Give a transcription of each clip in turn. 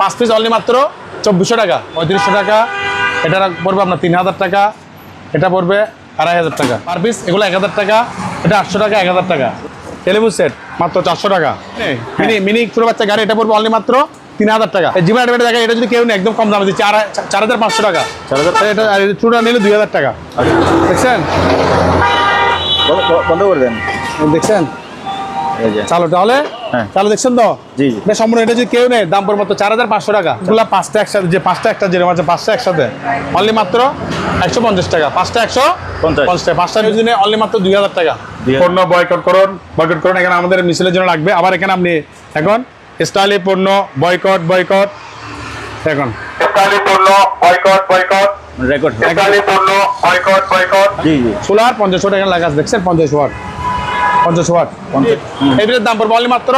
পাঁচ piece only মাত্র চব্বিশশো টাকা। পঁয়ত্রিশশো টাকা। এটা পড়বে আপনার তিন হাজার টাকা। এটা পড়বে আড়াই হাজার টাকা। পার পিস এগুলো এক হাজার টাকা। এটা আটশো টাকা এক হাজার টাকা। টেলিফু সেট মাত্র চারশো টাকা। মিনি মিনি ছোটো বাচ্চা গাড়ি এটা পড়বে অনলি মাত্র তিন হাজার টাকা। এই জিমান দেখা এটা যদি কেউ নেই একদম কম দামে দিচ্ছে। চার চার হাজার পাঁচশো টাকা। চার হাজার? এটা এই নিলে দুই হাজার টাকা। দেখছেন? বন্ধ- করে দেন। দেখছেন? চালো তাহলে। হ্যাঁ। চালো দেখছেন তো? জি, জি। সম্পূর্ণ এটা যদি কেউ নেই দাম পড়বে মাত্র চার হাজার পাঁচশো টাকা। এগুলো পাঁচটা একসাথে যে পাঁচটা একটা যেরকম আছে পাঁচটা একসাথে। অনলি মাত্র একশো পঞ্চাশ টাকা। পাঁচটা একশো পঞ্চাশ। টাকা। পাঁচটা অনলি মাত্র দুই হাজার টাকা। পণ্য বয়কট করুন বয়কট করুন এখানে আমাদের মিছিলের জন্য লাগবে। আবার এখানে আপনি এখন স্টাইলি পণ্য বয়কট বয়কট এখন স্টাইলি পণ্য বয়কট বয়কট রেকর্ড স্টাইলি পণ্য বয়কট বয়কট জি জি। সোলার পঞ্চাশ ওয়াট এখানে লাগা দেখছেন? পঞ্চাশ ওয়াট। পঞ্চাশ ওয়াট দাম পড়বে অনলি মাত্র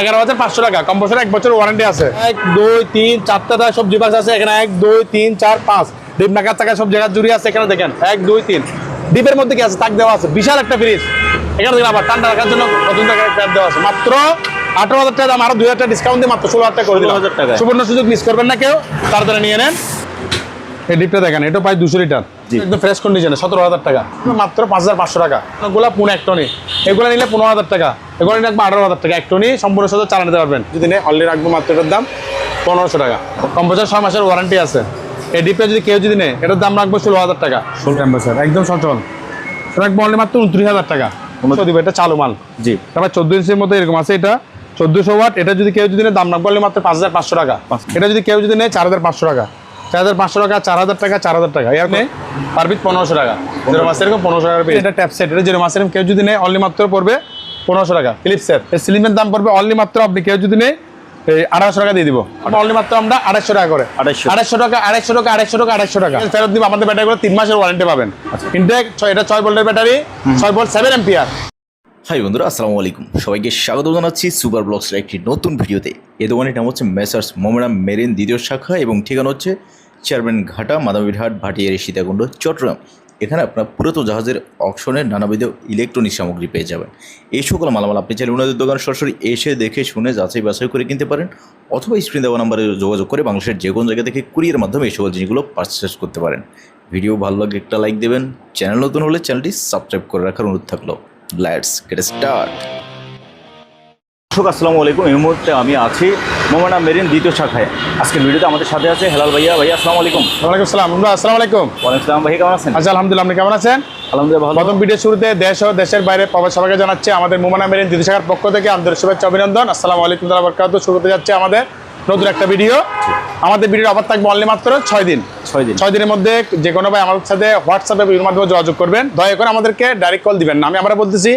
এগারো হাজার পাঁচশো টাকা। কম বছর এক বছর ওয়ারেন্টি আছে। এক দুই তিন চারটা সবজি আছে এখানে। এক দুই তিন চার পাঁচ। ডিপ নাকার সব জায়গায় জুড়ে আছে এখানে দেখেন। এক দুই তিন। ডিপের মধ্যে কি আছে? তাক দেওয়া আছে। বিশাল একটা ফ্রিজ এখানে দেখেন আবার ঠান্ডা রাখার জন্য নতুন টাকা ট্যাপ দেওয়া আছে। মাত্র আঠারো হাজার টাকা দাম। আরও দুই হাজার টাকা ডিসকাউন্ট দিয়ে মাত্র ষোলো হাজার টাকা করে দিলাম। সুবর্ণ সুযোগ মিস করবেন না কেউ। তাড়াতাড়ি নিয়ে নেন। এই ডিপটা দেখেন এটা প্রায় দুশো লিটার। একদম ফ্রেশ কন্ডিশনে সতেরো হাজার টাকা। মাত্র পাঁচ হাজার পাঁচশো টাকা। এগুলো পুনে এক টনি। এগুলো নিলে পনেরো হাজার টাকা। এগুলো নিলে রাখব আঠারো হাজার টাকা। এক টনি সম্পূর্ণ সহ চালাতে পারবেন। যদি নেই অলরেডি রাখব মাত্র এটার দাম পনেরোশো টাকা। কম বছর ছয় মাসের ওয়ারেন্টি আছে। এই ডিপটা যদি কেউ যদি নেই এটার দাম রাখব ষোলো হাজার টাকা। ষোলো একদম সচল। রাখব অনলি মাত্র উনত্রিশ হাজার টাকা। উনত্রিশ। দিবে এটা চালু মাল। জি। তারপর চোদ্দ ইঞ্চির মতো এরকম আছে এটা। চোদ্দশো ওয়াট এটা যদি কেউ যদি নেয় দাম রাখব মাত্র পাঁচ হাজার পাঁচশো টাকা। এটা যদি কেউ যদি নেয় চার হাজার পাঁচশো টাকা। চার হাজার পাঁচশো টাকা চার হাজার টাকা চার হাজার টাকা। এর নেই পার পিস পনেরোশো টাকা। যেরকম আছে এরকম পনেরোশো টাকা এটা ট্যাপ সেট এটা যেরকম আছে এরকম। কেউ যদি নেয় অনলি মাত্র পড়বে পনেরোশো টাকা। ফিলিপ সেট এই সিলিমের দাম পড়বে অনলি মাত্র আপনি কেউ যদি নেয় এই আড়াইশো টাকা দিয়ে দিব। অনলি মাত্র আমরা আড়াইশো টাকা করে। আড়াইশো। টাকা আড়াইশো টাকা আড়াইশো টাকা আড়াইশো টাকা। ফেরত দিব আমাদের ব্যাটারিগুলো তিন মাসের ওয়ারেন্টি পাবেন। ইনটেক এটা ছয় ভোল্টের ব্যাটারি ছয় ভোল্ট সেভেন এম্পিয়ার হাই বন্ধুরা, আসসালামু আলাইকুম। সবাইকে স্বাগত জানাচ্ছি সুপার ব্লগসের একটি নতুন ভিডিওতে। এ দোকানের নাম হচ্ছে মেসার্স মোমেরাম মেরিন দ্বিতীয় শাখা এবং ঠিকানা হচ্ছে চেয়ারম্যান ঘাটা মাদামীরহাট ভাটিয়ারি সীতাকুণ্ড চট্টগ্রাম এখানে আপনার পুরাতন জাহাজের অপশনের নানাবিধ ইলেকট্রনিক সামগ্রী পেয়ে যাবেন। এই সকল মালামাল আপনি চাইলে ওনাদের দোকান সরাসরি এসে দেখে, শুনে, যাচাই বাছাই করে কিনতে পারেন অথবা স্ক্রিন দেওয়া নাম্বারে যোগাযোগ করে বাংলাদেশের যে কোনো জায়গা থেকে কুরিয়ার মাধ্যমে এই সকল জিনিসগুলো পারচেস করতে পারেন। ভিডিও ভালো লাগলে একটা লাইক দেবেন। চ্যানেল নতুন হলে চ্যানেলটি সাবস্ক্রাইব করে রাখার অনুরোধ থাকল। লেটস গেট স্টার্ট দর্শক আসসালামু আলাইকুম। এই মুহূর্তে আমি আছি মোমানা মেরিন দ্বিতীয় শাখায়। আজকের ভিডিওতে আমাদের সাথে আছে হেলাল ভাইয়া। ভাইয়া আসসালামু আলাইকুম। ওয়ালাইকুম আসসালাম। আমরা আসসালামু আলাইকুম। ওয়ালাইকুম সালাম। ভাই কেমন আছেন? আচ্ছা আলহামদুলিল্লাহ আপনি কেমন আছেন? আলহামদুলিল্লাহ ভালো। প্রথম ভিডিও শুরুতে দেশ ও দেশের বাইরে প্রবাস সবাইকে জানাচ্ছে আমাদের মোমানা মেরিন দ্বিতীয় শাখার পক্ষ থেকে আন্তরিক শুভেচ্ছা অভিনন্দন। আসসালামু আলাইকুম তালা বরকাত শুরুতে যাচ্ছে আমাদের নতুন একটা ভিডিও আমাদের ভিডিওর অফার থাকবে অনলি মাত্র ছয় দিন। ছয় দিন। ছয় দিনের মধ্যে যে কোনো ভাই আমাদের সাথে হোয়াটসঅ্যাপে বিভিন্ন মাধ্যমে যোগাযোগ করবেন। দয়া করে আমাদেরকে ডাইরেক্ট কল দিবেন না। আমি আমরা বলতেছি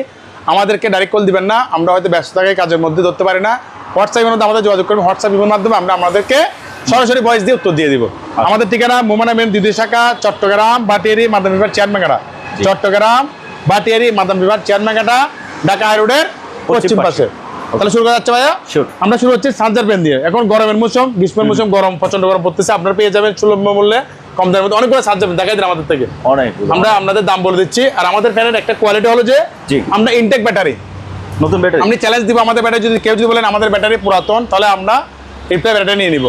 আমাদেরকে ডাইরেক্ট কল দিবেন না। আমরা হয়তো ব্যস্ত থাকি কাজের মধ্যে ধরতে পারি না। হোয়াটসঅ্যাপের মধ্যে আমাদের যোগাযোগ করবেন। হোয়াটসঅ্যাপ বিভিন্ন মাধ্যমে আমরা আমাদেরকে সরাসরি ভয়েস দিয়ে উত্তর দিয়ে দিব। আমাদের ঠিকানা মোমানা মেম দ্বিতীয় শাখা চট্টগ্রাম বাটিয়ারি মাদাম বিভাগ চেয়ারম্যাঙ্গাটা চট্টগ্রাম বাটিয়ারি মাদাম বিভাগ চেয়ারম্যাঙ্গাটা ঢাকা হাই রোডের পশ্চিম পাশে। তাহলে শুরু করা যাচ্ছে ভাইয়া? আমরা শুরু হচ্ছে সার্জার পেন দিয়ে। এখন গরমের মৌসুম গ্রীষ্মের মৌসুম গরম প্রচণ্ড গরম পড়তেছে। আপনারা পেয়ে যাবেন সুলভ মূল্যে কম দামের মধ্যে। অনেকগুলো সার্জার পেন দেখাই দিন আমাদের থেকে। অনেক আমরা আপনাদের দাম বলে দিচ্ছি। আর আমাদের ফ্যানের একটা কোয়ালিটি হলো যে আমরা ইনটেক ব্যাটারি নতুন ব্যাটারি আপনি চ্যালেঞ্জ দিব আমাদের ব্যাটারি যদি কেউ যদি বলেন আমাদের ব্যাটারি পুরাতন তাহলে আমরা রিপ্লাই ব্যাটারি নিয়ে নিব।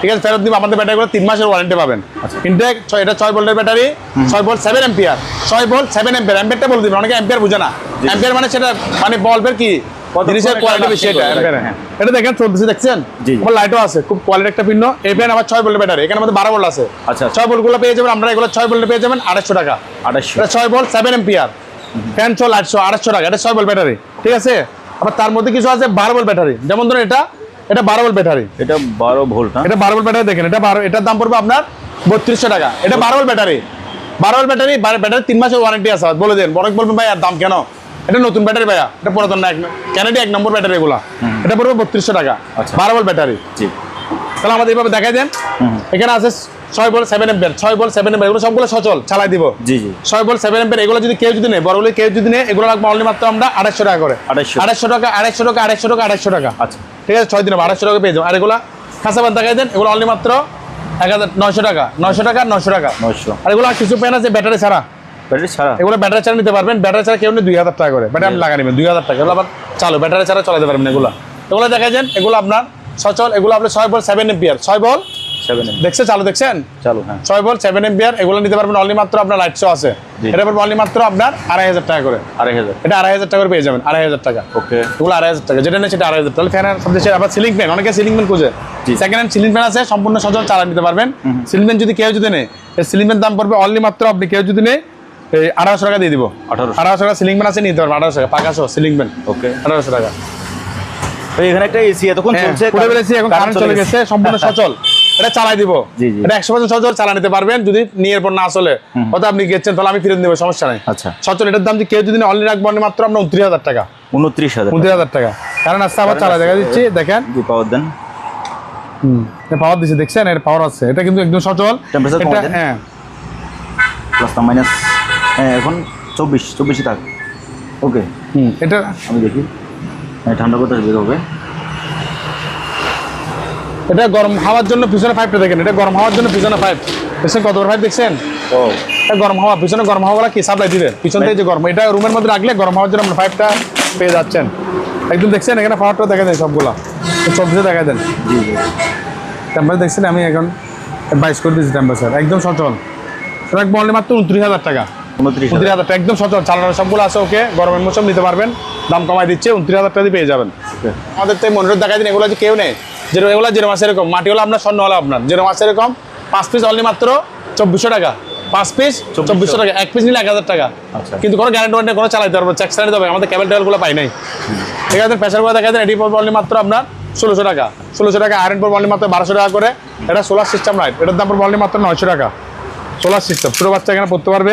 ঠিক আছে ফেরত দিব আমাদের ব্যাটারিগুলো তিন মাসের ওয়ারেন্টি পাবেন। আচ্ছা। ইনটেক এটা ছয় ভোল্টের ব্যাটারি ছয় ভোল্ট সেভেন এম্পিয়ার ছয় ভোল্ট সেভেন এম্পিয়ার এম্পিয়ারটা বলে দিবেন অনেকে এম্পিয়ার বুঝে না। এম্পিয়ার মানে সেটা মানে বল্বের কি? জিনিসের কোয়ালিটি কোয়ালিটি বেশি এটা আছে, ampere, হ্যাঁ। এটা দেখেন চলতেছে দেখছেন? জি, জি। আমার লাইটও আছে খুব কোয়ালিটি একটা ভিন্ন এই ফ্যান আমার ছয় ভোল্টের ব্যাটারি এখানে আমাদের বারো ভোল্ট আছে। আচ্ছা, আচ্ছা। ছয় ভোল্টগুলো পেয়ে যাবেন আমরা এগুলো ছয় ভোল্টে পেয়ে যাবেন আড়াইশো টাকা। ছয় ভোল্ট সেভেন এম্পিয়ার ফ্যান চল আটশো আড়াইশো টাকা এটা ছয় ভোল্ট ব্যাটারি ঠিক আছে? আবার তার মধ্যে কিছু আছে বারো ভোল্ট ব্যাটারি যেমন ধরুন এটা এটা বারো ভোল্ট ব্যাটারি এটা বারো ভোল্ট এটা বারো ভোল্ট ব্যাটারি দেখেন এটা বারো এটার দাম পড়বে আপনার বত্রিশশো টাকা। এটা বারো ভোল্ট ব্যাটারি বারো ভোল্ট ব্যাটারি ব্যাটারি তিন মাসের ওয়ারেন্টি আছে বলে দেন। বড় বলবেন ভাই আর দাম কেন? এটা নতুন ব্যাটারি ভাইয়া এটা পুরাতন না ক্যানাডি এক নম্বর ব্যাটারি এগুলা। এটা পড়বে বত্রিশশো টাকা আচ্ছা। বারো বল ব্যাটারি। জি। তাহলে আমাদের এইভাবে দেখাই দেন। এখানে আছে ছয় বল সেভেন এম্পিয়ার ছয় বল সেভেন এম্পিয়ার এগুলো সবগুলো সচল চালাই দিব। জি জি। ছয় বল সেভেন এম্পিয়ার এগুলো যদি কেউ যদি নেই বড়গুলো কেউ যদি নেই এগুলো রাখব অনলি মাত্র আমরা আড়াইশো টাকা করে। 250 আড়াইশো টাকা আড়াইশো টাকা আড়াইশো টাকা আড়াইশো টাকা। আচ্ছা। ঠিক আছে ছয় দিন আড়াইশো টাকা পেয়ে যাব আর এগুলো খাসাবাদ দেখাই দেন এগুলো অনলি মাত্র এক হাজার নয়শো টাকা। নয়শো টাকা নয়শো টাকা। নয়শো। আর এগুলো কিছু পেন আছে ব্যাটারি ছাড়া। ব্যাটারি ছাড়া? এগুলো ব্যাটারি ছাড়া নিতে পারবেন ব্যাটারি ছাড়া কেউ নেই দুই হাজার টাকা করে। ব্যাটারি লাগা নেবেন দুই হাজার টাকা। এগুলো আবার চালু ব্যাটারি ছাড়া চলাতে পারবেন এগুলো। এগুলো দেখা যান এগুলো আপনার সচল এগুলো আপনার ছয় বল সেভেন এম্পিয়ার ছয় বল দেখছে চালু দেখছেন? চালু হ্যাঁ। ছয় বল সেভেন এম্পিয়ার এগুলো নিতে পারবেন অনলি মাত্র আপনার আছে। এটা পড়বে অনলি মাত্র আপনার আড়াই হাজার টাকা করে। আড়াই হাজার। এটা আড়াই হাজার টাকা করে পেয়ে যাবেন আড়াই হাজার টাকা। ওকে। এগুলো আড়াই হাজার টাকা। যেটা নেই সেটা আড়াই হাজার তাহলে ফ্যানের সবচেয়ে আবার সিলিং ফ্যান অনেকে সিলিং ফ্যান খুঁজে। সেকেন্ড হ্যান্ড সিলিং ফ্যান আছে সম্পূর্ণ সচল চালা নিতে পারবেন। সিলিং ফ্যান যদি কেউ যদি নেই সিলিং ফ্যান দাম পড়বে অনলি মাত্র আপনি কেউ যদি নেই এই আঠারোশো টাকা দিয়ে দিব। 1800 আঠারোশো টাকা সিলিং ফ্যান আছে নিতে পারবেন আঠারোশো টাকা পাকাশো সিলিং ফ্যান ওকে আঠারোশো টাকা। এখানে একটা এসি এতক্ষণ হ্যাঁ, চলছে এখন কারেন্ট চলে গেছে। সম্পূর্ণ সচল। এটা চালাই দিব। এটা একশো পার্সেন্ট সচল চালা নিতে পারবেন। যদি নিয়ে এরপর না চলে হয়তো আপনি গেছেন তাহলে আমি ফিরে দেবো সমস্যা নাই। আচ্ছা। সচল এটার দাম কেউ যদি অনলি রাখব মাত্র আমরা উনত্রিশ হাজার টাকা। উনত্রিশ হাজার উনত্রিশ হাজার টাকা। কারণ আসতে আবার চালা দেখা দিচ্ছি দেখেন। পাওয়ার দেন। পাওয়ার দিচ্ছে দেখছেন? এর পাওয়ার আছে। এটা কিন্তু একদম সচল। হ্যাঁ। প্লাস মাইনাস হ্যাঁ এখন চব্বিশ চব্বিশে থাক। ওকে। হুম, এটা আমি দেখি। হ্যাঁ ঠান্ডা করতে বের হবে। এটা গরম হাওয়ার জন্য পিছনে পাইপটা দেখেন। এটা গরম হাওয়ার জন্য পিছনে পাইপ দেখছেন কত বড় পাইপ দেখছেন? ও। এটা গরম হাওয়া পিছনে গরম হাওয়া কি? সাপ্লাই দিবে। পিছন থেকে যে গরম এটা রুমের মধ্যে রাখলে গরম হাওয়ার জন্য আপনার পাইপটা পেয়ে যাচ্ছেন। একদম দেখছেন? এখানে পাওয়ারটা দেখা দেন সবগুলা। চব্বিশে দেখা দেন জি জি। টেম্পারেচার দেখছেন? আমি এখন বাইশ করে দিয়েছি টেম্পারেচার একদম সচল। রাখব অনলি মাত্র উনত্রিশ হাজার টাকা। উনত্রিশ হাজার। টাকা একদম সচল। সবগুলো আছে ওকে? গরমের মৌসুম নিতে পারবেন। দাম কমাই দিচ্ছে উনত্রিশ হাজার টাকা দিয়ে পেয়ে যাবেন। আমাদের তো দেখা দিন এগুলো যে কেউ নেই। যেরকম এগুলো যেরকম আছে এরকম মাটি হলো আপনার স্বর্ণ হলো আপনার। যেরকম আছে এরকম পাঁচ পিস অনলি মাত্র চব্বিশশো টাকা। পাঁচ পিস চব্বিশশো। টাকা এক পিস নিলে এক হাজার টাকা। আচ্ছা। কিন্তু কোনো গ্যারান্টি ওয়ারেন্টি কোনো চালাইতে পারব চেক চালাতে হবে। আমাদের টেবলগুলো পাই নাই। ঠিক আছে প্রেশারগুলো দেখা দেন এটি পড়বে অনলি মাত্র আপনার ষোলোশো টাকা। ষোলোশো টাকা আয়রন পড়বে অনলি মাত্র বারোশো টাকা করে। এটা সোলার সিস্টেম লাইট এটার দাম পড়বে অনলি মাত্র নয়শো টাকা। সোলার সিস্টেম ছোটো বাচ্চা এখানে পড়তে পারবে।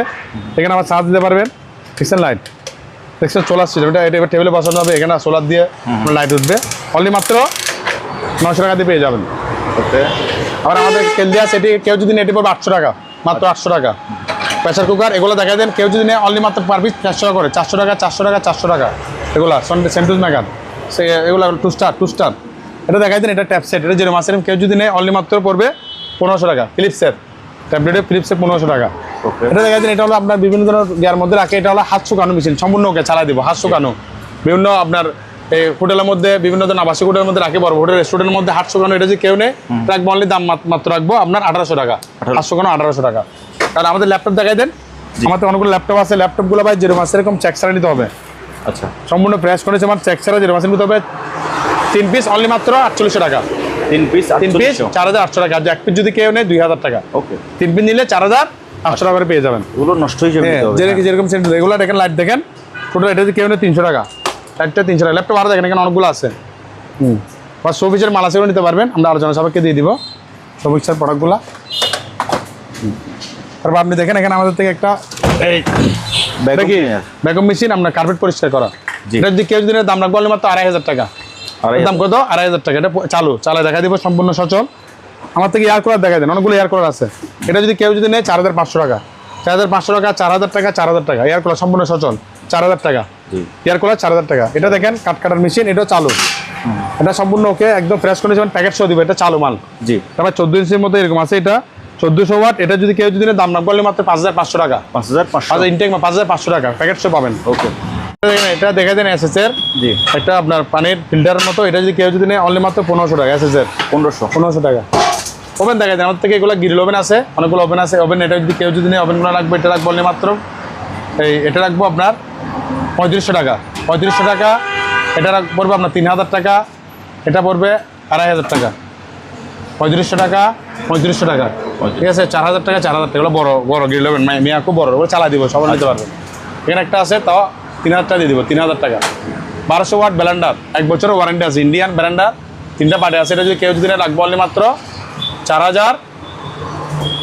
এখানে আবার চার্জ দিতে পারবেন। দেখছেন লাইট দেখছেন সোলার সিস্টেম এটা এটা টেবিলে বসানো হবে। এখানে সোলার দিয়ে লাইট উঠবে। অনলি মাত্র নশো টাকা দিয়ে পেয়ে যাবেন। আবার আমাদের কেলদিয়া সেটি কেউ যদি নেটে পড়বে আটশো টাকা। মাত্র আটশো টাকা। প্রেশার কুকার এগুলো দেখা দেন। কেউ যদি নেয় অনলি মাত্র পার পিস চারশো টাকা করে। চারশো টাকা চারশো টাকা চারশো টাকা। এগুলো সেন্টুস মেকার সে এগুলো টু স্টার টু স্টার এটা দেখাই দেন এটা ট্যাপ সেট এটা যেরকম আছে কেউ যদি নেয় অনলি মাত্র পড়বে পনেরোশো টাকা। ফিলিপসের ট্যাবলেটে ফিলিপসের পনেরোশো টাকা। এটা দেখা যায় এটা হলো আপনার বিভিন্ন ধরনের ইয়ার মধ্যে রাখে এটা হলো হাত শুকানো মেশিন সম্পূর্ণ ওকে চালাই দিব হাত শুকানো বিভিন্ন আপনার এই হোটেলের মধ্যে বিভিন্ন ধরনের আবাসিক হোটেলের মধ্যে রাখে বড় হোটেল রেস্টুরেন্টের মধ্যে হাত শুকানো এটা যে কেউ নেই রাখব অনলি দাম মাত- মাত্র রাখব আপনার আঠারোশো টাকা হাত শুকানো আঠারোশো টাকা। কারণ আমাদের ল্যাপটপ দেখাই দেন। আমাদের অনেকগুলো ল্যাপটপ আছে ল্যাপটপগুলো ভাই যেরকম আছে এরকম চেক ছাড়া নিতে হবে। আচ্ছা। সম্পূর্ণ ফ্রেশ করেছে আমার চেক ছাড়া যেরকম আছে নিতে হবে। তিন পিস অনলি মাত্র আটচল্লিশশো টাকা। তিন পিস তিন পিস চার হাজার আটশো টাকা। এক পিস যদি কেউ নেই দুই হাজার টাকা। ওকে তিন পিস নিলে চার হাজার আটশো টাকা করে পেয়ে যাবেন। নষ্ট হয়ে যাবে হ্যাঁ, যেরকম যেরকম সেন্ট এগুলো দেখেন লাইট দেখেন। টোটাল এটা যদি কেউ তিনশো টাকা। লাইটটা তিনশো টাকা। ল্যাপটপ আরও দেখেন এখানে অনেকগুলো আছে। হুম। বা শোপিসের মালা সেগুলো নিতে পারবেন। আমরা আলোচনা সবাইকে দিয়ে দিব। শোপিসের প্রোডাক্টগুলো তারপর আপনি দেখেন এখানে আমাদের থেকে একটা এই মেশিন। আপনার কার্পেট পরিষ্কার করা। এটা যদি কেউ যদি দাম রাখব মাত্র আড়াই হাজার টাকা। দাম কত আড়াই হাজার টাকা। এটা চালু চালা দেখা দিব সম্পূর্ণ সচল। আমার থেকে এয়ার কুলার দেখা দেন অনেকগুলো এয়ার কুলার আছে। এটা যদি কেউ যদি নেয় চার হাজার পাঁচশো টাকা। চার হাজার পাঁচশো টাকা চার হাজার টাকা চার হাজার টাকা। এয়ার কুলার সম্পূর্ণ সচল চার হাজার টাকা। এয়ার কুলার চার হাজার টাকা। এটা দেখেন কাট কাটার মেশিন এটাও চালু। এটা সম্পূর্ণ ওকে একদম ফ্রেশ কন্ডিশন প্যাকেট সহ দিবে এটা চালু মাল। জি। তারপর চোদ্দ ইঞ্চির মতো এরকম আছে এটা। চোদ্দোশো ওয়াট এটা যদি কেউ যদি নেয় দাম না বললে মাত্র পাঁচ হাজার পাঁচশো টাকা। পাঁচ হাজার পাঁচশো। পাঁচ ইনটেক পাঁচ হাজার পাঁচশো টাকা প্যাকেট সহ পাবেন। ওকে এটা দেখে দেন এস জি। একটা আপনার পানির ফিল্টারের মতো। এটা যদি কেউ যদি নেয় অনলি মাত্র পনেরোশো টাকা এস এর পনেরোশো। পনেরোশো টাকা। ওভেন দেখা যায় আমাদের থেকে এগুলো গ্রিল ওভেন আছে অনেকগুলো ওভেন আছে। ওভেন এটা যদি কেউ যদি নেয় ওভেনগুলো রাখব এটা রাখব অনলি মাত্র। এই এটা রাখব আপনার পঁয়ত্রিশশো টাকা। পঁয়ত্রিশশো টাকা এটা পড়বে আপনার তিন হাজার টাকা। এটা পড়বে আড়াই হাজার টাকা। পঁয়ত্রিশশো টাকা পঁয়ত্রিশশো টাকা। ঠিক আছে? চার হাজার টাকা চার হাজার টাকা। বড় বড় গ্রিল ওভেন মেয়া খুব বড়। ওগুলো চালা দিব সবাই নিতে পারবে। এখানে একটা আছে তাও তিন হাজার টাকা দিয়ে দিব তিন হাজার টাকা। বারোশো ওয়াট ব্যালেন্ডার এক বছরের ওয়ারেন্টি আছে ইন্ডিয়ান ব্যালেন্ডার তিনটা পার্টি আছে এটা যদি কেউ যদি রাখব অনলি মাত্র চার হাজার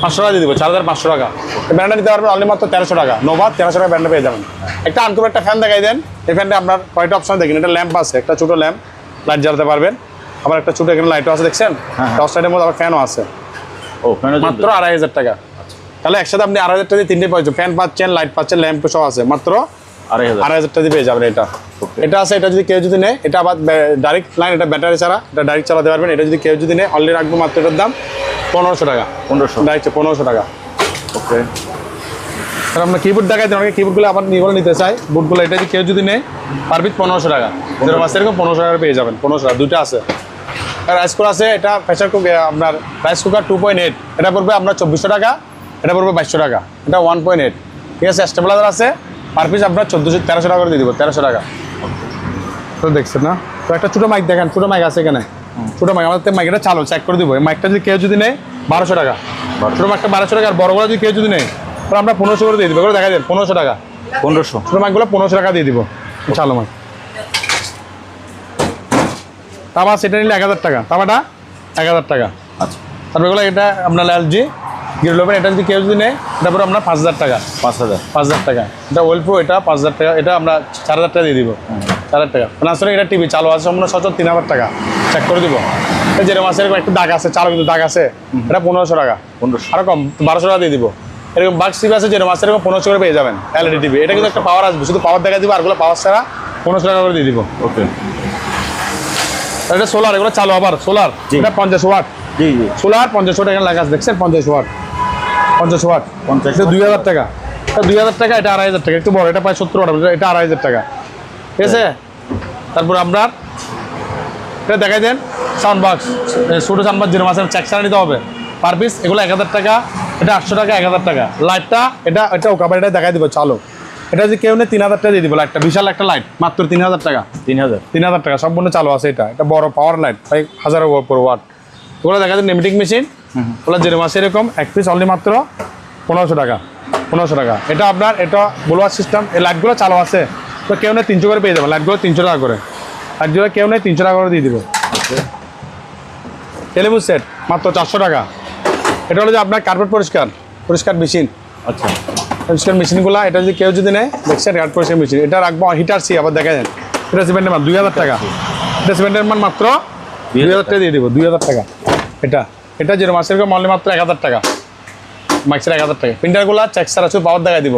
পাঁচশো টাকা দিয়ে দেবো চার হাজার পাঁচশো টাকা। এই ব্যান্ডটা নিতে পারবেন অনলি মাত্র তেরোশো টাকা নোভা তেরোশো টাকা ব্যান্ডটা পেয়ে যাবেন। একটা আনকুম একটা ফ্যান দেখাই দেন এই ফ্যানটা আপনার কয়েকটা অপশন দেখেন এটা ল্যাম্প আছে একটা ছোটো ল্যাম্প লাইট জ্বালাতে পারবেন। আবার একটা ছোটো এখানে লাইটও আছে দেখছেন? হ্যাঁ। টস লাইটের মধ্যে আবার ফ্যানও আছে। ও ফ্যানও মাত্র আড়াই হাজার টাকা। তাহলে একসাথে আপনি আড়াই হাজার টাকা দিয়ে তিনটে পাচ্ছেন ফ্যান পাচ্ছেন লাইট পাচ্ছেন ল্যাম্প সব আছে। মাত্র আড়াই হাজার। আড়াই হাজার টাকা দিয়ে পেয়ে যাবেন এটা। এটা আছে এটা যদি কেউ যদি নেয় এটা আবার ডাইরেক্ট লাইন এটা ব্যাটারি ছাড়া এটা ডাইরেক্ট চালাতে পারবেন। এটা যদি কেউ যদি নেয় অনলি রাখব মাত্র এটার দাম পনেরোশো টাকা। পনেরোশো। ডাইরেক্ট পনেরোশো টাকা। ওকে আমরা কিবোর্ড দেখাই দেন অনেকে কিবোর্ডগুলো আবার নিয়ে নিতে চাই। বুটগুলো এটা যদি কেউ যদি নেয় পনেরোশো টাকা। যেরকম আছে এরকম পনেরোশো টাকা পেয়ে যাবেন পনেরোশো টাকা। দুটো আছে। রাইস কুকার আছে এটা প্রেশার কুকার আপনার rice cooker two point eight এটা পড়বে আপনার চব্বিশশো টাকা এটা পড়বে বাইশশো টাকা। এটা ওয়ান পয়েন্ট এইট ঠিক আছে স্টেবিলাইজার আছে। পার পিস আপনার চোদ্দোশো তেরোশো টাকা করে দিয়ে দিব তেরোশো টাকা। তো দেখছেন না? তো একটা ছোটো মাইক দেখেন ছোটো মাইক আছে এখানে। ছোটো মাইক আমাদের মাইকটা চালো চেক করে দেবো। এই মাইকটা যদি কেউ যদি নেয় বারোশো টাকা। ছোটো মাইকটা বারোশো টাকা আর বড়গুলো যদি কেউ যদি নেয় তাহলে আমরা পনেরোশো করে দিয়ে দেবো। এগুলো দেখা দেন পনেরোশো টাকা। পনেরোশো। ছোটো মাইকগুলো পনেরোশো টাকা দিয়ে দিব। চালো মাইক তাবা সেটা নিলে এক হাজার টাকা। তাবাটা এক হাজার টাকা। আচ্ছা। তারপর এগুলো এটা আপনার এলজি গিরলোভেন এটা যদি কেউ যদি নেয় এটা পরে আপনার পাঁচ হাজার টাকা। পাঁচ হাজার। পাঁচ হাজার টাকা। এটা ওয়েলপ্রো এটা পাঁচ হাজার টাকা এটা আমরা চার হাজার টাকা দিয়ে দিব। চার হাজার টাকা। প্লাসরে এটা টিভি চালু আছে সম্পূর্ণ সচল তিন হাজার টাকা। চেক করে দিব। এই যে মাসের এরকম একটু দাগ আছে চালু কিন্তু দাগ আছে। এটা পনেরোশো টাকা। পনেরোশো। আরও কম বারোশো টাকা দিয়ে দিব। এরকম বাক্স টিভি আছে যে মাসের এরকম পনেরোশো করে পেয়ে যাবেন এলইডি টিভি এটা কিন্তু একটা পাওয়ার আসবে। শুধু পাওয়ার দেখা দিব আরগুলো পাওয়ার ছাড়া পনেরোশো টাকা করে দিয়ে দিব। ওকে। এটা সোলার এগুলো চালু আবার। সোলার। এটা পঞ্চাশ ওয়াট জি জি। সোলার পঞ্চাশ ওয়াট এখানে লেখা আছে দেখছেন? পঞ্চাশ ওয়াট পঞ্চাশ ওয়াট। পঞ্চাশ দুই হাজার টাকা। এটা দুই হাজার টাকা এটা আড়াই হাজার টাকা। একটু বড় এটা প্রায় সত্তর ওয়াট এটা আড়াই হাজার টাকা। ঠিক আছে? তারপর আপনার এটা দেখাই দেন সাউন্ড বক্স ছোটো সাউন্ড বক্স জিরো মাসের চেক ছাড়া নিতে হবে। পার পিস এগুলো এক হাজার টাকা এটা আটশো টাকা এক হাজার টাকা। লাইটটা এটা এটা ওকাবার এটা দেখাই দিব চালো। এটা যদি কেউ নেই তিন হাজার টাকা দিয়ে দিব লাইটটা বিশাল একটা লাইট মাত্র তিন হাজার টাকা। তিন হাজার। তিন হাজার টাকা সম্পূর্ণ চালু আছে এটা। এটা বড় পাওয়ার লাইট প্রায় হাজারের উপর ওয়াট ওগুলো দেখা যায় নেমেটিক মেশিন ওগুলো জেরো মাসে এরকম এক পিস অনলি মাত্র পনেরোশো টাকা পনেরোশো টাকা। এটা আপনার এটা ব্লোয়ার সিস্টেম এই লাইটগুলো চালু আছে। তো কেউ নেই তিনশো করে পেয়ে যাবেন লাইটগুলো তিনশো টাকা করে। লাইটগুলো কেউ নেই তিনশো টাকা করে দিয়ে দিব। টেলিমু সেট মাত্র চারশো টাকা। এটা হলো যে আপনার কার্পেট পরিষ্কার পরিষ্কার মেশিন আচ্ছা। পরিষ্কার মেশিনগুলো এটা যদি কেউ যদি নেয় দেখছেন কার্ড পরিষ্কার মেশিন এটা রাখব হিটার সি আবার দেখা যায় এটা সিমেন্টের মান দুই হাজার টাকা। এটা সিমেন্টের মান মাত্র দুই হাজার টাকা। দিয়ে দিব দুই হাজার টাকা। এটা। এটা যেরকম মাসের মূল্য মাত্র এক হাজার টাকা। মাইক্সের এক হাজার টাকা। প্রিন্টারগুলো চেক শুধু পাওয়ার দেখা দিব।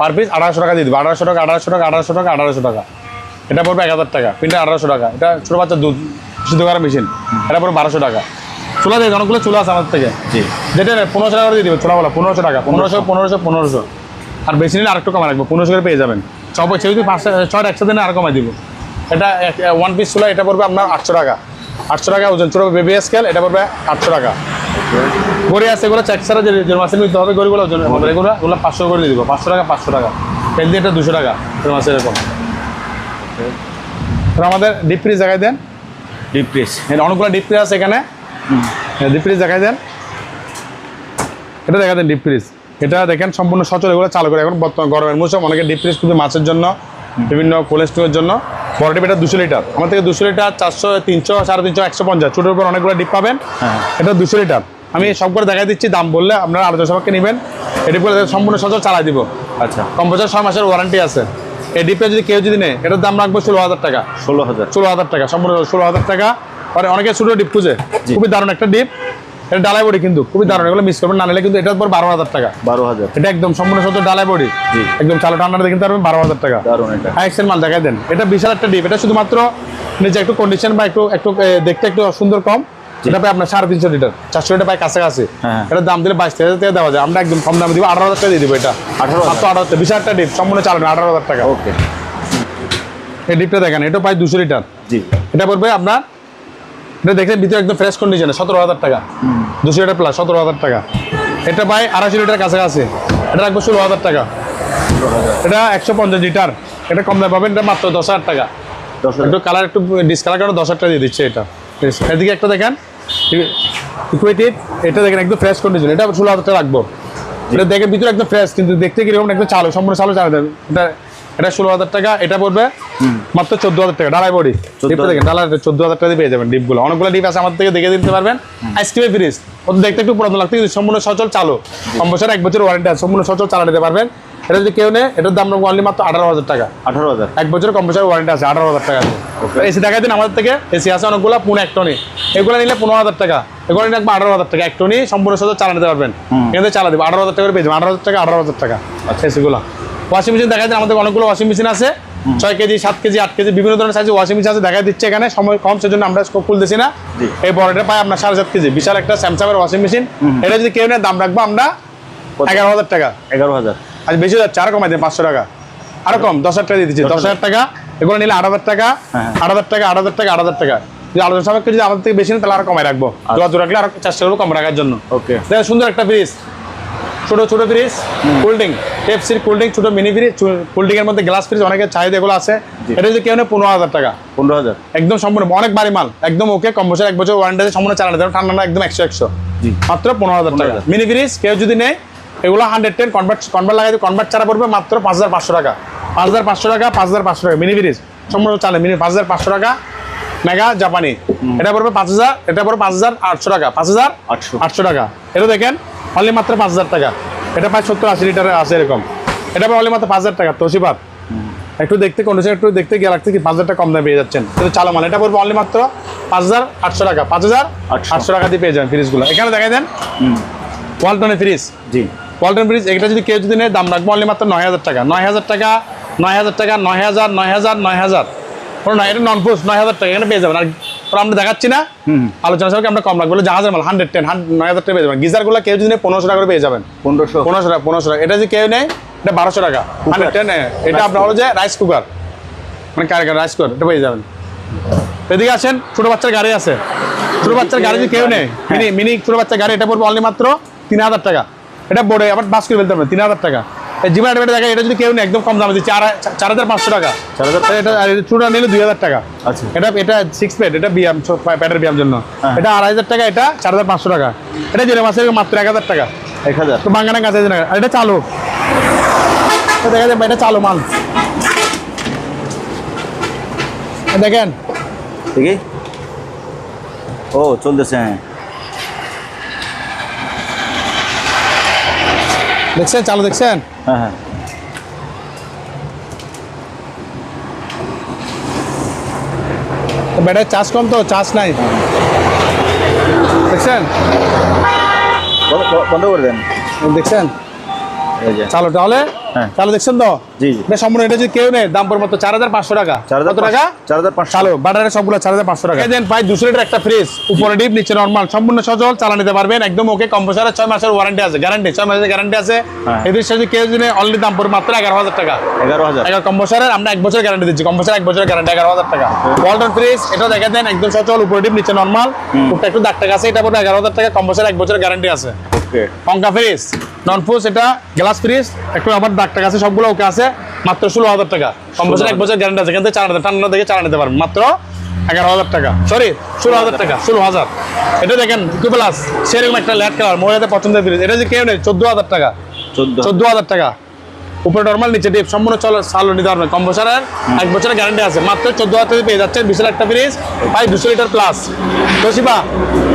পার পিস আঠারোশো টাকা দিয়ে দিব। আঠারোশো টাকা আঠারোশো টাকা আঠারোশো টাকা আঠারোশো টাকা। এটা পড়বে এক হাজার টাকা। প্রিন্টার আঠারোশো টাকা। এটা ছোটো বাচ্চা দুধ সিদ্ধ করা মেশিন এটা পড়বে বারোশো টাকা। চুলা দিয়ে অনেকগুলো চুলা আছে আমাদের থেকে। জি। যেটা পনেরোশো টাকা করে দিয়ে দেবে ছোটাবেলা পনেরোশো টাকা। পনেরোশো। পনেরোশো পনেরোশো আর বেশি নিলে আরেকটু কমা রাখব। পনেরোশো করে পেয়ে যাবেন। সে যদি পাঁচটা ছয়টা একসাথে নিয়ে আর কমাই দিব। এটা ওয়ান পিস চুলা এটা পড়বে আপনার আটশো টাকা। আটশো টাকা ওজন ছোটো বেবি স্কেল এটা পড়বে আটশো টাকা। গড়ি আছে এগুলো চেক ছাড়া যে মাসে নিতে হবে গড়িগুলো ওজন হবে। এগুলো এগুলো পাঁচশো করে দিব পাঁচশো টাকা পাঁচশো টাকা। তেল দিয়ে এটা দুশো টাকা মাসে এরকম। আমাদের ডিপ ফ্রিজ জায়গায় দেন। ডিপ এখানে অনেকগুলো ডিপ ফ্রিজ আছে এখানে। ডিপ ফ্রিজ দেখাই দেন। এটা দেখা দেন ডিপ ফ্রিজ এটা দেখেন সম্পূর্ণ সচল এগুলো চালু করে এখন বর্তমান গরমের মৌসুম। অনেকে ডিপ ফ্রিজ কিন্তু মাছের জন্য বিভিন্ন কোল্ড স্টোরের জন্য। বড় ডিপ এটা দুশো লিটার। আমার থেকে দুশো লিটার চারশো তিনশো সাড়ে তিনশো একশো পঞ্চাশ। ছোটোর উপর অনেকগুলো ডিপ পাবেন। হ্যাঁ। এটা দুশো লিটার। আমি সবগুলো দেখাই দিচ্ছি দাম বললে আপনারা আলোচনা সবাইকে নেবেন। এই ডিপগুলো সম্পূর্ণ সচল চালাই দিব। আচ্ছা। কম কম্পোজার ছয় মাসের ওয়ারেন্টি আছে। এই ডিপে যদি কেউ যদি নেয় এটার দাম রাখব ষোলো হাজার টাকা। ষোলো হাজার। ষোলো হাজার টাকা সম্পূর্ণ ষোলো হাজার টাকা। পরে অনেকে ছোটো ডিপ খুঁজে। খুবই দারুণ একটা ডিপ। এটা ডালাই বডি কিন্তু খুবই দারুণ। এগুলো মিস করবেন না নিলে কিন্তু এটার পর বারো হাজার টাকা। বারো হাজার। এটা একদম সম্পূর্ণ সত্য ডালাই বডি। একদম চালু ঠান্ডা দেখতে পারবেন বারো হাজার টাকা। দারুণ এটা। আইএক্সেল মাল দেখাই দেন। এটা বিশাল একটা ডিপ এটা শুধুমাত্র নিচে একটু কন্ডিশন বা একটু একটু দেখতে একটু সুন্দর কম। এটা পাই আপনার সাড়ে তিনশো লিটার। চারশো লিটার পাই কাছাকাছি। হ্যাঁ। এটার দাম দিলে বাইশ হাজার টাকা দেওয়া যায়। আমরা একদম কম দামে দিব। আঠারো হাজার টাকা দিয়ে দিব এটা। 18,000 মাত্র আঠারো হাজার বিশাল একটা ডিপ সম্পূর্ণ চালানো আঠারো হাজার টাকা। ওকে এই ডিপটা দেখেন এটা প্রায় দুশো লিটার। জি। এটা পড়বে আপনার এটা দেখেন ভিতরে একদম ফ্রেশ কন্ডিশনে সতেরো হাজার টাকা। দুশো লিটার প্লাস সতেরো হাজার টাকা। এটা পাই আড়াইশো লিটার কাছাকাছি। এটা রাখব ষোলো হাজার টাকা। এটা একশো পঞ্চাশ লিটার। এটা কম দামে পাবেন এটা মাত্র দশ হাজার টাকা। একটু কালার একটু ডিসকালার করে দশ হাজার টাকা দিয়ে দিচ্ছে এটা। এদিকে একটা দেখেন। ইকুইটেড এটা দেখেন একদম ফ্রেশ কন্ডিশন এটা ষোলো হাজার টাকা রাখব। এটা দেখেন ভিতরে একদম ফ্রেশ কিন্তু দেখতে কীরকম একদম চালু সম্পূর্ণ চালু চালু দেবে এটা এটা ষোলো হাজার টাকা এটা পড়বে মাত্র চোদ্দ হাজার টাকা ডালাই বডি। ডিপটা দেখেন ডালাই চোদ্দ হাজার টাকা পেয়ে যাবেন ডিপগুলো অনেকগুলো ডিপ আছে আমাদের থেকে দেখে দিতে পারবেন। আইসক্রিমের ফ্রিজ ওদের দেখতে একটু পুরাতন লাগতে কিন্তু সম্পূর্ণ সচল চালু। কম বছর এক বছর ওয়ারেন্টি আছে সম্পূর্ণ সচল চালা নিতে পারবেন। এটা যদি কেউ নেয় এটার দাম অনলি মাত্র আঠারো হাজার টাকা। আঠারো হাজার। এক বছরের কম্পিউটার ওয়ারেন্টি আছে আঠারো হাজার টাকা আছে এসি দেখাই দিন আমাদের থেকে এসি আছে অনেকগুলো পুনে এক টনি। এগুলো নিলে পনেরো হাজার টাকা। এগুলো নিলে আঠারো হাজার টাকা। এক টনি সম্পূর্ণ সাথে চালা নিতে পারবেন। এখানে চালা দেবে। আঠারো হাজার টাকা পেয়ে যাবেন। আঠারো হাজার টাকা আঠারো হাজার টাকা। আচ্ছা। এসিগুলো ওয়াশিং মেশিন দেখা যায় আমাদের অনেকগুলো ওয়াশিং মেশিন আছে। ছয় কেজি সাত কেজি আট কেজি বিভিন্ন ধরনের সাইজে ওয়াশিং মেশিন আছে দেখা দিচ্ছে এখানে। সময় কম সেজন্য আমরা স্কোপ খুলতেছি না। এই বড়টা পাই আপনার সাড়ে সাত কেজি। বিশাল একটা স্যামসাংয়ের ওয়াশিং মেশিন এটা যদি কেউ নেয় দাম রাখব আমরা এগারো হাজার টাকা। এগারো হাজার। আজ বেশি যাচ্ছে আরও কমাই দেন পাঁচশো টাকা। আরও কম দশ হাজার টাকা দিয়ে দিচ্ছি দশ হাজার। টাকা। এগুলো নিলে আট হাজার টাকা হ্যাঁ। আট হাজার টাকা আট হাজার টাকা আট হাজার টাকা। যদি আলোচনা সাপেক্ষে যদি আমাদের থেকে বেশি নেন তাহলে আরও কমায় রাখব। যোগাযোগ রাখলে আরও চেষ্টা করব কম রাখার জন্য। ওকে। সুন্দর একটা ফ্রিজ ছোট ছোট ফ্রিজ কোল্ড ড্রিঙ্ক পেপসির কোল্ড ড্রিঙ্ক ছোট মিনি ফ্রিজ কোল্ড ড্রিঙ্কের মধ্যে গ্লাস ফ্রিজ অনেকের চাহিদা এগুলো আছে। এটা যদি কেউ নেয় পনেরো হাজার টাকা। পনেরো হাজার। একদম সম্পূর্ণ অনেক বাড়ি মাল একদম ওকে কম বছর এক বছর ওয়ারেন্টি সম্পূর্ণ চালানো যাবে ঠান্ডা একদম একশো একশো। মাত্র পনেরো হাজার টাকা। মিনি ফ্রিজ কেউ যদি নেয় এগুলো হান্ড্রেড টেন কনভার্ট কনভার্ট লাগাই কনভার্ট ছাড়া পড়বে মাত্র পাঁচ হাজার পাঁচশো টাকা। পাঁচ হাজার পাঁচশো টাকা পাঁচ হাজার পাঁচশো টাকা মিনি ফ্রিজ সম্পূর্ণ চালে মিনি পাঁচ হাজার পাঁচশো টাকা মেগা জাপানি এটা পড়বে পাঁচ হাজার এটা পড়বে পাঁচ হাজার আটশো টাকা পাঁচ হাজার আটশো। আটশো টাকা। এটা দেখেন অনলি মাত্র পাঁচ হাজার টাকা। এটা প্রায় সত্তর আশি লিটারে আছে এরকম। এটা অনলি মাত্র পাঁচ হাজার টাকা তোশিবাদ একটু দেখতে কন্ডিশন একটু দেখতে গিয়ে রাখতে কি পাঁচ হাজার টাকা কম দামে পেয়ে যাচ্ছেন। কিন্তু চালো মাল এটা পড়বে অনলি মাত্র পাঁচ হাজার আটশো টাকা। পাঁচ হাজার 800 আটশো টাকা দিয়ে পেয়ে যাবেন ফ্রিজগুলো এখানে দেখাই দেন। ওয়ালটনের ফ্রিজ জি। ওয়ালটন ফ্রিজ এটা যদি কেউ যদি নেয় দাম রাখব অনলি মাত্র নয় হাজার টাকা। নয় হাজার টাকা নয় হাজার টাকা নয় হাজার নয় হাজার নয় হাজার। কোনো নয় এটা নন পোস্ট নয় হাজার টাকা এখানে পেয়ে যাবেন। আর ওরা আমরা দেখাচ্ছি না। আলোচনা সবাইকে আমরা কম জাহাজের মাল হান্ড্রেড টেন নয় হাজার টাকা পেয়ে যাবেন। গিজারগুলো কেউ যদি পনেরোশো টাকা করে পেয়ে যাবেন। পনেরোশো। পনেরোশো টাকা পনেরোশো টাকা। এটা যদি কেউ নেয় এটা বারোশো টাকা। হান্ড্রেড টেন এটা আপনার হলো যে রাইস কুকার মানে কার রাইস কুকার এটা পেয়ে যাবেন। এদিকে আসেন ছোটো বাচ্চার গাড়ি আছে। ছোটো বাচ্চার গাড়ি যদি কেউ নেয় মিনি মিনি ছোটো বাচ্চার গাড়ি এটা পড়বে অনলি মাত্র তিন হাজার টাকা। এটা বোর্ডে আবার বাস করে ফেলতে হবে তিন হাজার টাকা। জীবন অ্যাডভেটে দেখা এটা যদি কেউ একদম কম দামে দিচ্ছে চার চার হাজার পাঁচশো টাকা। 4,500 এটা আর ছোটো নিলে দুই হাজার টাকা। আচ্ছা। এটা এটা সিক্স প্যাড এটা বিয়াম প্যাডের বিয়াম জন্য। হ্যাঁ। এটা আড়াই হাজার টাকা এটা চার হাজার পাঁচশো টাকা। এটা জেনে মাসের মাত্র এক হাজার টাকা। এক হাজার। তো বাঙ্গানা কাছে আছে না? এটা চালু। তো দেখা যায় এটা চালু মাল। দেখেন। দেখি। ও চলতেছে হ্যাঁ। দেখছেন? চালু দেখছেন? হ্যাঁ হ্যাঁ। তো ব্যাটারি চার্জ কম তো চার্জ নাই। দেখছেন? বন্ধ- করে দেন। দেখছেন? চালু তাহলে। হ্যাঁ। চালু দেখছেন তো? জি জি। সম্পূর্ণ এটা যদি কেউ নেই দাম পড়বে তো চার হাজার পাঁচশো টাকা। চার হাজার টাকা চার হাজার পাঁচশো। চালু বাটারের সবগুলো চার হাজার পাঁচশো টাকা। দেন প্রায় দুশো লিটার একটা ফ্রিজ উপরে ডিপ নিচে নর্মাল সম্পূর্ণ সচল চালা নিতে পারবেন একদম ওকে কম্পোসারের ছয় মাসের ওয়ারেন্টি আছে গ্যারান্টি ছয় মাসের গ্যারান্টি আছে। হ্যাঁ। এদের সাথে কেউ যদি অনলি দাম পড়বে মাত্র এগারো হাজার টাকা। এগারো হাজার। এগারো কম্পোসারের আমরা এক বছর গ্যারান্টি দিচ্ছি কম্পোসার এক বছর গ্যারান্টি এগারো হাজার টাকা। ওয়ালটন ফ্রিজ এটা দেখা দেন একদম সচল উপরে ডিপ নিচে নর্মাল একটু দাগ টাকা আছে এটা পড়বে এগারো হাজার টাকা কম্পোসার এক বছর গ্যারান্টি আছে। ওকে পঙ্কা ফ্রিজ নন ফুস এটা গ্লাস ফ্রিজ একটু আবার দাগ টাকা আছে সবগুলো ওকে আছে মাত্র ষোলো হাজার টাকা। কম বছর এক বছর গ্যারান্টি আছে কিন্তু চার হাজার ঠান্ডা থেকে চালা নিতে পারবেন মাত্র এগারো হাজার টাকা। সরি ষোলো হাজার টাকা ষোলো হাজার। এটা দেখেন টু প্লাস সেরকম একটা ল্যাট কালার মহিলাদের পছন্দের ফ্রিজ এটা যে কেউ নেই চোদ্দ হাজার টাকা। চোদ্দ হাজার। টাকা। উপরে নর্মাল নিচে ডিপ সম্পূর্ণ চল চালু নিতে পারবেন। কম বছরের এক বছরের গ্যারান্টি আছে মাত্র চোদ্দ হাজার টাকা পেয়ে যাচ্ছে বিশাল একটা ফ্রিজ প্রায় দুশো লিটার প্লাস তোশিবা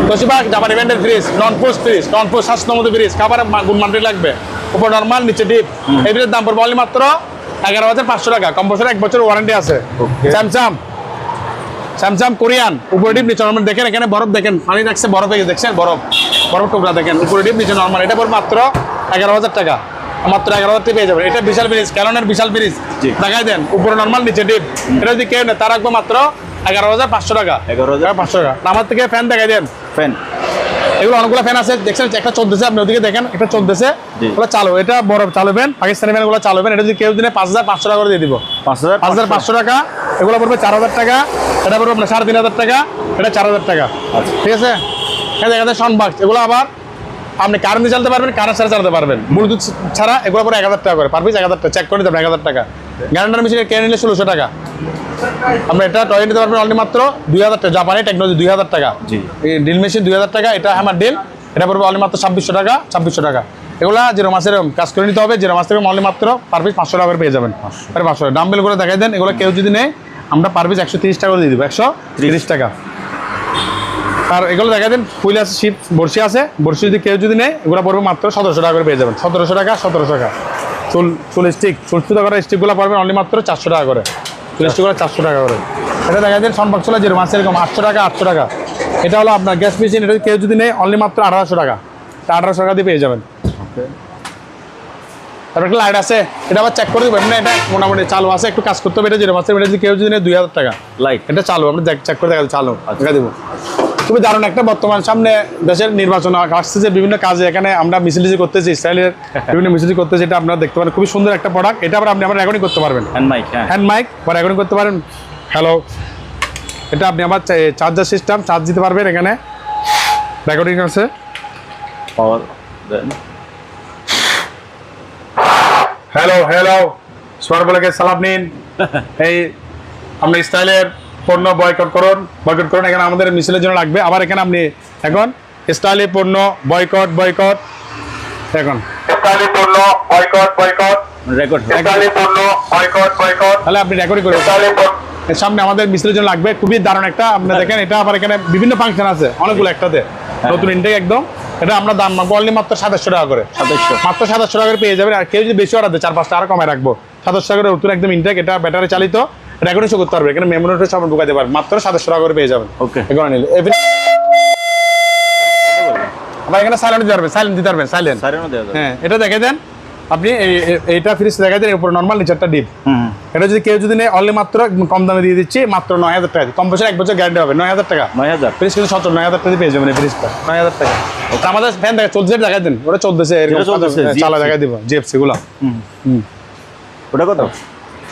তোশিবা জাপানি ব্র্যান্ডের fridge non post fridge non post স্বাস্থ্য মতো ফ্রিজ খাবার গুণমানটি লাগবে। উপর নর্মাল নিচে ডিপ দাম পড়বে মাত্র এগারো হাজার পাঁচশো টাকা। কম বছরের এক বছর ওয়ারেন্টি আছে। Okay. স্যামসাং। Samsung Korean. উপরে ডিপ নিচে নর্মাল দেখেন এখানে বরফ দেখেন পানি রাখছে বরফ দেখছেন বরফ। বরফ টুকরা দেখেন উপরে ডিপ নিচে নর্মাল এটা পড়বে মাত্র এগারো হাজার টাকা। মাত্র এগারো হাজার পেয়ে যাবেন। এটা বিশাল ব্রিজ ক্যালনের বিশাল ব্রিজ দেখাই দেন উপরে নর্মাল নিচে ডিপ এটা যদি কেউ নেয় তার রাখব মাত্র এগারো হাজার পাঁচশো টাকা। 11,500 পাঁচশো টাকা। আমার থেকে ফ্যান দেখাই দেন। ফ্যান। এগুলো অনেকগুলো ফ্যান আছে। দেখছেন একটা চলতেছে আপনি ওদিকে দেখেন একটা চলতেছে। ওগুলো চালু এটা বড় চালবেন পাকিস্তানি ফ্যানগুলো চালবেন এটা যদি কেউ দিনে পাঁচ হাজার পাঁচশো টাকা করে দিয়ে দিব। পাঁচ হাজার পাঁচ হাজার পাঁচশো টাকা এগুলো পড়বে চার হাজার টাকা এটা পড়বে আপনার সাড়ে তিন হাজার টাকা এটা চার হাজার টাকা। আচ্ছা। ঠিক আছে? এখানে দেখা যায় সনবাক্স এগুলো আবার আপনি কারেন্ট দিয়ে চালাতে পারবেন কারেন্ট ছাড়া চালাতে পারবেন। ব্লুটুথ ছাড়া এগুলো পরে এক হাজার টাকা করে পার পিস এক হাজার টাকা চেক করে দেবেন এক হাজার টাকা। গ্যারান্টার মেশিনে কিনে নিলে ষোলোশো টাকা। আপনি এটা টয় নিতে পারবেন অনলি মাত্র দুই হাজার টাকা। জাপানি টেকনোলজি দুই হাজার টাকা। ডিল মেশিন দুই হাজার টাকা এটা আমার ডিল এটা পড়বে অনলি মাত্র ছাব্বিশশো টাকা ছাব্বিশশো টাকা। এগুলা জিরো মাসের কাজ করে নিতে হবে জিরো মাস থেকে অনলি মাত্র পার পিস পাঁচশো টাকা করে পেয়ে যাবেন। আরে পাঁচশো টাকা। ডাম্বেল করে দেখাই দেন এগুলো কেউ যদি নেয় আমরা পার পিস একশো তিরিশ টাকা করে দিয়ে দেবো একশো তিরিশ। টাকা। আর এগুলো দেখা দেন ফুল আছে শীত বর্ষি আছে। বর্ষি যদি কেউ যদি নেয় এগুলো পড়বে মাত্র সতেরোশো টাকা করে পেয়ে যাবেন। সতেরোশো টাকা সতেরোশো টাকা। চুল চুল স্টিক চুল সুতা করা স্টিকগুলো পারবেন অনলি মাত্র চারশো টাকা করে। চুল স্টিকগুলো চারশো টাকা করে। এটা দেখা যায় সনবাক চলে জিরো মাসে এরকম আটশো টাকা আটশো টাকা। এটা হলো আপনার গ্যাস মেশিন এটা কেউ যদি নেয় অনলি মাত্র আঠারোশো টাকা। তা আঠারোশো টাকা দিয়ে পেয়ে যাবেন। তারপর একটা লাইট আছে এটা আবার চেক করে দেবেন না এটা মোটামুটি চালু আছে একটু কাজ করতে হবে এটা জিরো মাসে এটা যদি কেউ যদি নেয় দুই হাজার টাকা। লাইট এটা চালু আপনি চেক করে দেখা চালু। দেখা দেবো। খুবই দারুণ একটা বর্তমান সামনে দেশের নির্বাচন আসছে যে বিভিন্ন কাজে এখানে আমরা মিছিল করতেছি ইসরায়েলের বিভিন্ন মিছিল করতেছি এটা আপনারা দেখতে পারেন। খুবই সুন্দর একটা প্রোডাক্ট এটা আবার আপনি আবার রেকর্ডিং করতে পারবেন। হ্যান্ড মাইক হ্যাঁ। হ্যান্ড মাইক বা রেকর্ডিং করতে পারেন। হ্যালো এটা আপনি আবার চার্জার সিস্টেম চার্জ দিতে পারবেন এখানে। রেকর্ডিং আছে? পাওয়ার দেন। হ্যালো হ্যালো সোয়ার বলে সালাম নিন। এই আপনি স্টাইলের পণ্য বয়কট করুন বয়কট করুন এখানে আমাদের মিছিলের জন্য লাগবে। আবার এখানে আপনি এখন স্টাইলের পণ্য বয়কট বয়কট এখন স্টাইলের পণ্য বয়কট বয়কট রেকর্ড স্টাইলের পণ্য বয়কট বয়কট তাহলে আপনি রেকর্ডিং করুন এর সামনে আমাদের মিছিলের জন্য লাগবে খুবই দারুণ একটা আপনি দেখেন এটা আবার এখানে বিভিন্ন ফাংশন আছে অনেকগুলো একটাতে। নতুন ইনটেক একদম এটা আমরা দাম মাগবো অনলি মাত্র সাতাশশো টাকা করে। মাত্র সাতাশশো টাকা করে পেয়ে যাবেন আর কেউ যদি বেশি অর্ডার দেয় চার পাঁচটা আরও কমায় রাখব। সাতাশশো টাকা করে নতুন একদম ইনটেক এটা ব্যাটারি চালিত। রেকর্ডিং করতে পারবে এখানে মেমোরিটা সব ঢুকাতে পারবে মাত্র সাতাশশো টাকা করে পেয়ে যাবেন। Okay. এখানে নিলে আবার এখানে সাইলেন্ট দিতে পারবেন সাইলেন্ট দিতে পারবেন সাইলেন্ট হ্যাঁ এটা দেখে দেন আপনি এই- এই- এইটা ফ্রিজ দেখে দেন উপর নর্মাল নিচারটা ডিপ হুম এটা যদি কেউ যদি নেয় অনলি মাত্র কম দামে দিয়ে দিচ্ছি মাত্র নয় হাজার টাকা। কম বছর এক বছর গ্যারান্টি হবে নয় হাজার টাকা। নয় হাজার। ফ্রিজ কিন্তু সতেরো নয় হাজার টাকা দিয়ে পেয়ে যাবেন ফ্রিজটা নয় হাজার টাকা। আমাদের ফ্যান দেখা চলছে দেখা দেন ওটা হ্যাঁ, চালা দেখা দিব জিএফসি গুলো হুম। হুম। ওটা কত?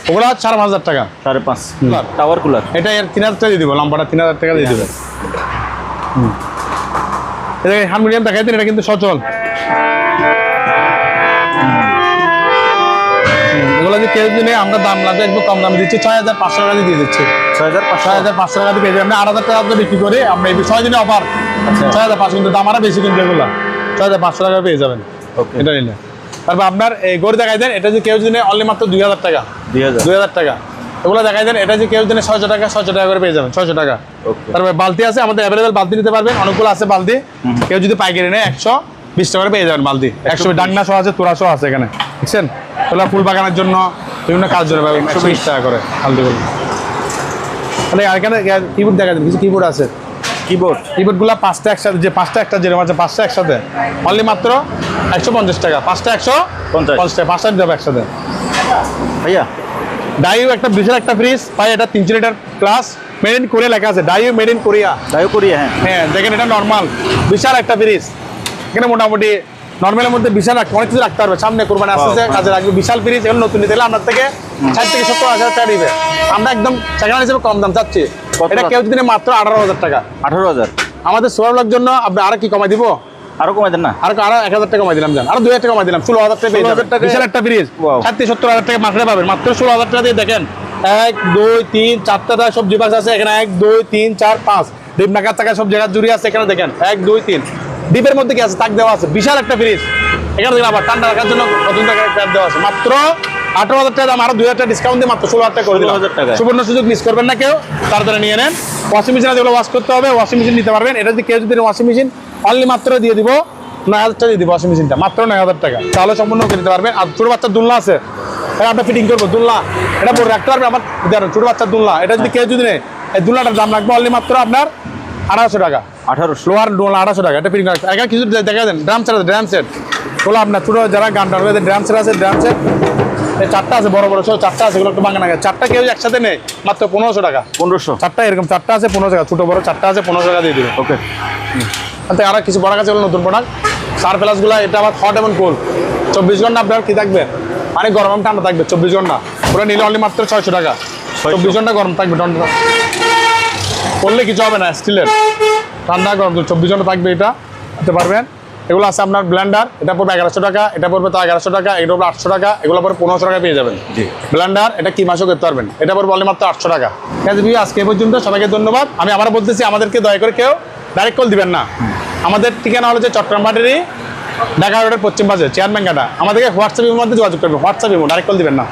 ওগুলো সাড়ে পাঁচ হাজার টাকা। সাড়ে পাঁচ। টাওয়ার কুলার এটা এর তিন হাজার টাকা দিয়ে দিব লম্বাটা তিন হাজার টাকা দিয়ে দেবে। হারমোনিয়াম দেখাই দিন এটা কিন্তু সচল। এগুলো যে কেউ দিনে আমরা দাম লাগবে একদম কম দামে দিচ্ছি ছয় হাজার পাঁচশো টাকা দিয়ে দিচ্ছি। ছয় হাজার ছয় হাজার পাঁচশো টাকা দিয়ে পেয়ে যাবেন আট হাজার টাকা বিক্রি করে আমরা এই ছয় দিনে অফার আচ্ছা। ছয় হাজার পাঁচশো কিন্তু দাম আরও বেশি কিন্তু এগুলো। ছয় হাজার পাঁচশো টাকা পেয়ে যাবেন। ওকে এটা নিলে। তারপর আপনার এই গড়ি দেখাই দেন এটা যে কেউ যদি অনলি মাত্র দুই হাজার টাকা। দুই হাজার। টাকা। এগুলো দেখাই দেন এটা যে কেউ যদি ছয়শো টাকা ছয়শো টাকা করে পেয়ে যাবেন ছয়শো টাকা। ওকে তারপরে বালতি আছে আমাদের অ্যাভেলেবেল বালতি নিতে পারবেন অনেকগুলো আছে বালতি। কেউ যদি পাইকারি নেয় একশো বিশ টাকা করে পেয়ে যাবেন বালতি। একশো সহ আছে তোরা সহ আছে এখানে। বুঝছেন ফুল বাগানের জন্য বিভিন্ন কাজের জন্য পাবেন একশো বিশ টাকা করে বালতিগুলো তাহলে এখানে কিবোর্ড দেখা যাবে কিছু কিবোর্ড আছে। কিবোর্ড কিবোর্ডগুলো পাঁচটা একসাথে যে পাঁচটা একটা যেরকম আছে পাঁচটা একসাথে। অনলি মাত্র একশো পঞ্চাশ টাকা পাঁচটা একশো পঞ্চাশ। টাকা পাঁচটা দিতে হবে একসাথে। ভাইয়া ডাইও একটা বিশাল একটা ফ্রিজ পাই এটা তিনশো litre plus made in Korea লেখা আছে ডাইও মেড ইন কোরিয়া তাইও করি হ্যাঁ। হ্যাঁ দেখেন এটা নর্মাল বিশাল একটা ফ্রিজ এখানে মোটামুটি নর্মালের মধ্যে বিশাল রাখতে অনেক কিছু রাখতে পারবে সামনে কোরবানি আসতে Wow. কাজে রাখবে বিশাল ফ্রিজ এখন নতুন নিতে আপনার থেকে ষাট থেকে সত্তর হাজার টাকা দিবে আমরা একদম হিসেবে কম দাম চাচ্ছি। এটা কেউ যদি মাত্র আঠারো হাজার টাকা। আঠারো হাজার। আমাদের সোলার জন্য আপনি আরও কি কমাই দিব? আরও কমাই দেন না? আর আরও এক হাজার টাকা কমাই দিলাম জান। আরও দুই হাজার টাকা কমাই দিলাম ষোলো হাজার টাকা পেয়ে 16,000 যাবেন। বিশাল একটা ফ্রিজ. ষাট সত্তর হাজার টাকা মার্কেটে পাবেন। মাত্র ষোলো হাজার টাকা দিয়ে দেখেন এক দুই তিন চারটা সবজি বাক্স আছে। এখানে এক দুই তিন চার পাঁচ। ডিম নাকার টাকা সব জায়গায় জুড়ে আছে এখানে দেখেন এক দুই তিন। ডিপের মধ্যে কি আছে? তাক দেওয়া আছে। বিশাল একটা ফ্রিজ এখানে দেখেন আবার ঠান্ডা রাখার জন্য নতুন টাকা ট্যাপ দেওয়া আছে। মাত্র আঠারো হাজার টাকা দাম। আরও দুই হাজার টাকা ডিসকাউন্ট দিয়ে মাত্র ষোলো হাজার টাকা করে দিলাম। 16,000 টাকায়। সুবর্ণ সুযোগ মিস করবেন না কেউ। তাড়াতাড়ি নিয়ে নেন। ওয়াশিং মেশিন যেগুলো ওয়াশ করতে হবে ওয়াশিং মেশিন নিতে পারবেন। এটা যদি কেউ যদি ওয়াশিং মেশিন অনলি মাত্র দিয়ে দিব নয় হাজার টাকা দিয়ে দিব ওয়াশিং মেশিনটা মাত্র নয় হাজার টাকা। তাহলে সম্পূর্ণ করে দিতে পারবেন। আর ছোটো বাচ্চার দুলনা আছে। এটা আমরা ফিটিং করব দুলনা। এটা পরে রাখতে পারবেন আমার ছোটো বাচ্চার দুলনা। এটা যদি কেউ যদি নেই এই দুলনাটার দাম রাখব অনলি মাত্র আপনার আঠারোশো টাকা। আঠারোশো। লোহার ডোলা আঠারোশো টাকা এটা ফিটিং এখানে কিছু দেখা দেন। ড্রাম সেট আছে ড্রাম সেট ওগুলো আপনার ছোটো যারা গান টান ড্রাম সেট আছে ড্রাম সেট এই চারটা আছে বড় বড় ছোট চারটা আছে এগুলো একটু বাঙানা গেছে। চারটা কেউ একসাথে নেই মাত্র পনেরোশো টাকা। পনেরোশো। চারটা এরকম চারটা আছে পনেরো টাকা। ছোটো বড় চারটা আছে পনেরো টাকা দিয়ে দিবে। ওকে। আর কিছু বড় হলো নতুন প্রোডাক্ট সার প্লাসগুলো এটা আবার হট এবং কোল্ড চব্বিশ ঘণ্টা আপনার কি থাকবে? মানে গরম এবং ঠান্ডা থাকবে চব্বিশ ঘণ্টা। ওরা নিলে অনলি মাত্র ছয়শো টাকা। চব্বিশ ঘণ্টা গরম থাকবে ঠান্ডা করলে কিছু হবে না স্টিলের ঠান্ডা গরম চব্বিশ ঘণ্টা থাকবে এটা দিতে পারবেন। এগুলো আছে আপনার ব্লেন্ডার এটা পড়বে এগারোশো টাকা এটা পড়বে তো এগারোশো টাকা এটা পড়বে আটশো টাকা এগুলো পরে পনেরোশো টাকা পেয়ে যাবেন। জি। ব্লেন্ডার এটা কি মাসও করতে পারবেন? এটা পড়বে অনলি মাত্র আটশো টাকা। ঠিক আছে আজকে এই পর্যন্ত সবাইকে ধন্যবাদ। আমি আবার বলতেছি আমাদেরকে দয়া করে কেউ ডাইরেক্ট কল দিবেন না। আমাদের ঠিকানা হলো যে চট্টগ্রাম বাটারি, ঢাকা রোডের পশ্চিম পাশে, চেয়ারম্যান কাটা। আমাদেরকে হোয়াটসঅ্যাপের মধ্যে যোগাযোগ করবেন। ইমো ডাইরেক্ট কল দিবেন না।